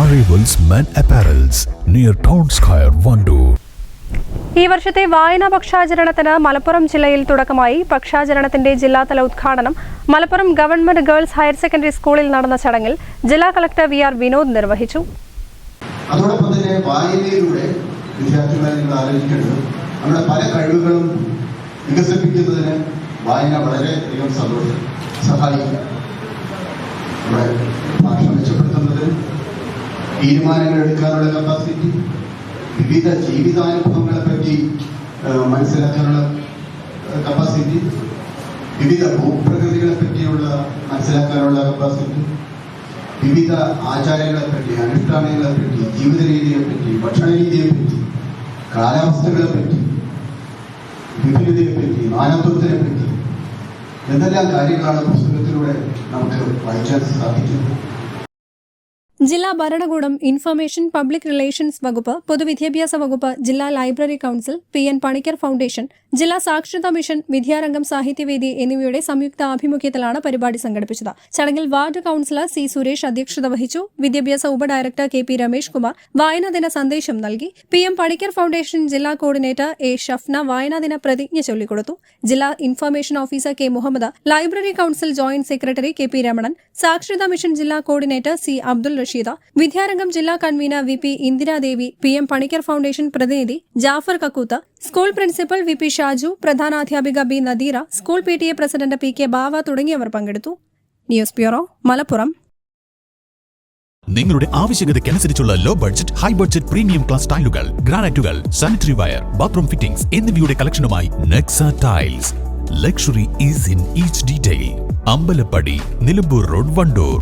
Arrivals Men apparels near Town Square, Vandoor. ഈ വർഷത്തെ വായനാ പക്ഷാചരണത്തിന് മലപ്പുറം ജില്ലയിൽ തുടക്കമായി പക്ഷാചരണത്തിന്റെ ജില്ലാതല ഉദ്ഘാടനം Malappuram government girls higher secondary സ്കൂളിൽ നടന്ന ചടങ്ങിൽ ജില്ലാ കളക്ടർ വി ആർ വിനോദ് നിർവഹിച്ചു അതോടൊപ്പം തന്നെ വായനയിലൂടെ വിദ്യാർത്ഥികളെ നിങ്ങൾ ആലോചിക്കേണ്ടത് നമ്മുടെ പല കഴിവുകളും വികസിപ്പിക്കുന്നതിന് വായന വളരെയധികം സന്തോഷം സഹായിക്കും നമ്മുടെ ഭാഷ മെച്ചപ്പെടുത്തുന്നതിന് തീരുമാനങ്ങൾ എടുക്കാനുള്ള കപ്പാസിറ്റി വിവിധ ജീവിതാനുഭവങ്ങളെ പറ്റി മനസ്സിലാക്കാനുള്ള കപ്പാസിറ്റി വിവിധ ഭൂപ്രകൃതികളെ പറ്റിയുള്ള മനസ്സിലാക്കാനുള്ള കപ്പാസിറ്റി വിവിധ ആചാരങ്ങളെ പറ്റി അനുഷ്ഠാനങ്ങളെ പറ്റി ജീവിത രീതിയെ പറ്റി ഭക്ഷണ രീതിയെ പറ്റി കാലാവസ്ഥകളെ പറ്റി വിഭിന്നതയെ പറ്റി മാനത്വത്തിനെ പറ്റി എന്തെല്ലാം കാര്യങ്ങളാണ് പുസ്തകത്തിലൂടെ നമുക്ക് വായിക്കാൻ സാധിക്കുന്നത്? ജില്ലാ ഭരണകൂടം ഇൻഫർമേഷൻ പബ്ലിക് റിലേഷൻസ് വകുപ്പ് പൊതുവിദ്യാഭ്യാസ വകുപ്പ് ജില്ലാ library council P N Panicker foundation ജില്ലാ സാക്ഷരതാ മിഷൻ വിദ്യാരംഗം സാഹിത്യവേദി എന്നിവയുടെ സംയുക്ത ആഭിമുഖ്യത്തിലാണ് പരിപാടി സംഘടിപ്പിച്ചത്. ചടങ്ങിൽ വാർഡ് കൌൺസിലർ സി സുരേഷ് അധ്യക്ഷത വഹിച്ചു. വിദ്യാഭ്യാസ ഉപഡയറക്ടർ കെ പി രമേഷ് കുമാർ വായനാദിന സന്ദേശം നൽകി. പി എം പണിക്കർ ഫൗണ്ടേഷൻ ജില്ലാ കോർഡിനേറ്റർ എ ഷഫ്ന വായനാദിന പ്രതിജ്ഞ ചൊല്ലിക്കൊടുത്തു. ജില്ലാ information officer K Muhammad library council joint secretary K P Ramanan സാക്ഷരതാ മിഷൻ ജില്ലാ കോർഡിനേറ്റർ സി അബ്ദുൾ റഷീദ വിദ്യാരംഗം ജില്ലാ convener V P Indiradevi P M Panicker foundation പ്രതിനിധി Jafar Kakkooth school principal V P Shaju പ്രധാനാധ്യാപിക B Nadeera school P T A president P K Bava തുടങ്ങിയവർ പങ്കെടുത്തു. News bureau Malappuram. നിങ്ങളുടെ ആവശ്യകതയ്ക്കനുസരിച്ചുള്ള low budget high budget premium class ടൈലുകൾ ഗ്രാനൈറ്റുകൾ sanitary ware bathroom fittings എന്നിവയുടെ കളക്ഷനുമായി Nexa tiles luxury is in each detail Ambalappadi Nilambur road Wandoor.